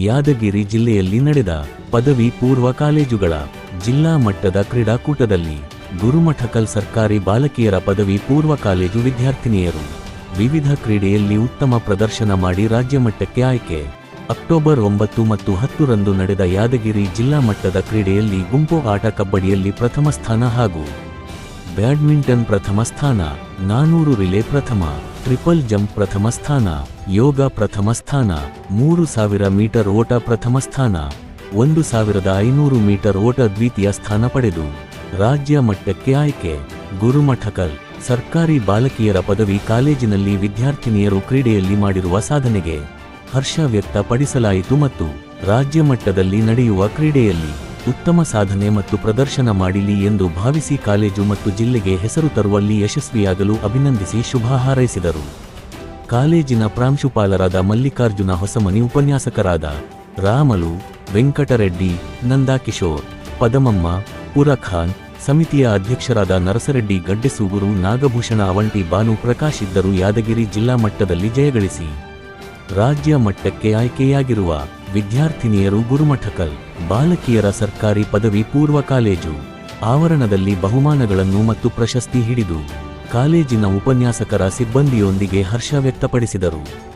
ಯಾದಗಿರಿ ಜಿಲ್ಲೆಯಲ್ಲಿ ನಡೆದ ಪದವಿ ಪೂರ್ವ ಕಾಲೇಜುಗಳ ಜಿಲ್ಲಾ ಮಟ್ಟದ ಕ್ರೀಡಾಕೂಟದಲ್ಲಿ ಗುರುಮಠಕಲ್ ಸರ್ಕಾರಿ ಬಾಲಕಿಯರ ಪದವಿ ಪೂರ್ವ ಕಾಲೇಜು ವಿದ್ಯಾರ್ಥಿನಿಯರು ವಿವಿಧ ಕ್ರೀಡೆಯಲ್ಲಿ ಉತ್ತಮ ಪ್ರದರ್ಶನ ಮಾಡಿ ರಾಜ್ಯ ಮಟ್ಟಕ್ಕೆ ಆಯ್ಕೆ. ಅಕ್ಟೋಬರ್ ಒಂಬತ್ತು ಮತ್ತು ಹತ್ತರಂದು ನಡೆದ ಯಾದಗಿರಿ ಜಿಲ್ಲಾ ಮಟ್ಟದ ಕ್ರೀಡೆಯಲ್ಲಿ ಗುಂಪು ಆಟ ಕಬಡ್ಡಿಯಲ್ಲಿ ಪ್ರಥಮ ಸ್ಥಾನ ಹಾಗೂ ಬ್ಯಾಡ್ಮಿಂಟನ್ ಪ್ರಥಮ ಸ್ಥಾನ, ನಾನೂರು ರಿಲೇ ಪ್ರಥಮ, ಟ್ರಿಪಲ್ ಜಂಪ್ ಪ್ರಥಮ ಸ್ಥಾನ, ಯೋಗ ಪ್ರಥಮ ಸ್ಥಾನ, ಮೂರು ಸಾವಿರ ಮೀಟರ್ ಓಟ ಪ್ರಥಮ ಸ್ಥಾನ, ಒಂದು ಸಾವಿರದ ಐನೂರು ಮೀಟರ್ ಓಟ ದ್ವಿತೀಯ ಸ್ಥಾನ ಪಡೆದು, ರಾಜ್ಯ ಮಟ್ಟಕ್ಕೆ ಆಯ್ಕೆ. ಗುರುಮಠಕಲ್, ಸರ್ಕಾರಿ ಬಾಲಕಿಯರ ಪದವಿ ಕಾಲೇಜಿನಲ್ಲಿ ವಿದ್ಯಾರ್ಥಿನಿಯರು ಕ್ರೀಡೆಯಲ್ಲಿ ಮಾಡಿರುವ ಸಾಧನೆಗೆ ಹರ್ಷ ವ್ಯಕ್ತಪಡಿಸಲಾಯಿತು ಮತ್ತು ರಾಜ್ಯ ಮಟ್ಟದಲ್ಲಿ ನಡೆಯುವ ಕ್ರೀಡೆಯಲ್ಲಿ ಉತ್ತಮ ಸಾಧನೆ ಮತ್ತು ಪ್ರದರ್ಶನ ಮಾಡಿಲಿ ಎಂದು ಭಾವಿಸಿ ಕಾಲೇಜು ಮತ್ತು ಜಿಲ್ಲೆಗೆ ಹೆಸರು ತರುವಲ್ಲಿ ಯಶಸ್ವಿಯಾಗಲು ಅಭಿನಂದಿಸಿ ಶುಭ ಹಾರೈಸಿದರು. ಕಾಲೇಜಿನ ಪ್ರಾಂಶುಪಾಲರಾದ ಮಲ್ಲಿಕಾರ್ಜುನ ಹೊಸಮನಿ ಉಪನ್ಯಾಸಕರಾದ ರಾಮಲು, ವೆಂಕಟರೆಡ್ಡಿ, ನಂದಾಕಿಶೋರ್, ಪದಮಮ್ಮ, ಪುರಖಾನ್, ಸಮಿತಿಯ ಅಧ್ಯಕ್ಷರಾದ ನರಸರೆಡ್ಡಿ ಗಡ್ಡೆಸೂಗುರು, ನಾಗಭೂಷಣ ಅವಂಟಿ ಭಾನು ಪ್ರಕಾಶ್ ಇದ್ದರು, ಯಾದಗಿರಿ ಜಿಲ್ಲಾ ಮಟ್ಟದಲ್ಲಿ ಜಯಗಳಿಸಿ. ರಾಜ್ಯ ಮಟ್ಟಕ್ಕೆ ಆಯ್ಕೆಯಾಗಿರುವ ವಿದ್ಯಾರ್ಥಿನಿಯರು ಗುರುಮಠಕಲ್, ಬಾಲಕಿಯರ ಸರ್ಕಾರಿ ಪದವಿ ಪೂರ್ವ ಕಾಲೇಜು, ಆವರಣದಲ್ಲಿ ಬಹುಮಾನಗಳನ್ನು ಮತ್ತು ಪ್ರಶಸ್ತಿ ಹಿಡಿದು ಕಾಲೇಜಿನ ಉಪನ್ಯಾಸಕರ ಸಿಬ್ಬಂದಿಯೊಂದಿಗೆ ಹರ್ಷ ವ್ಯಕ್ತಪಡಿಸಿದರು.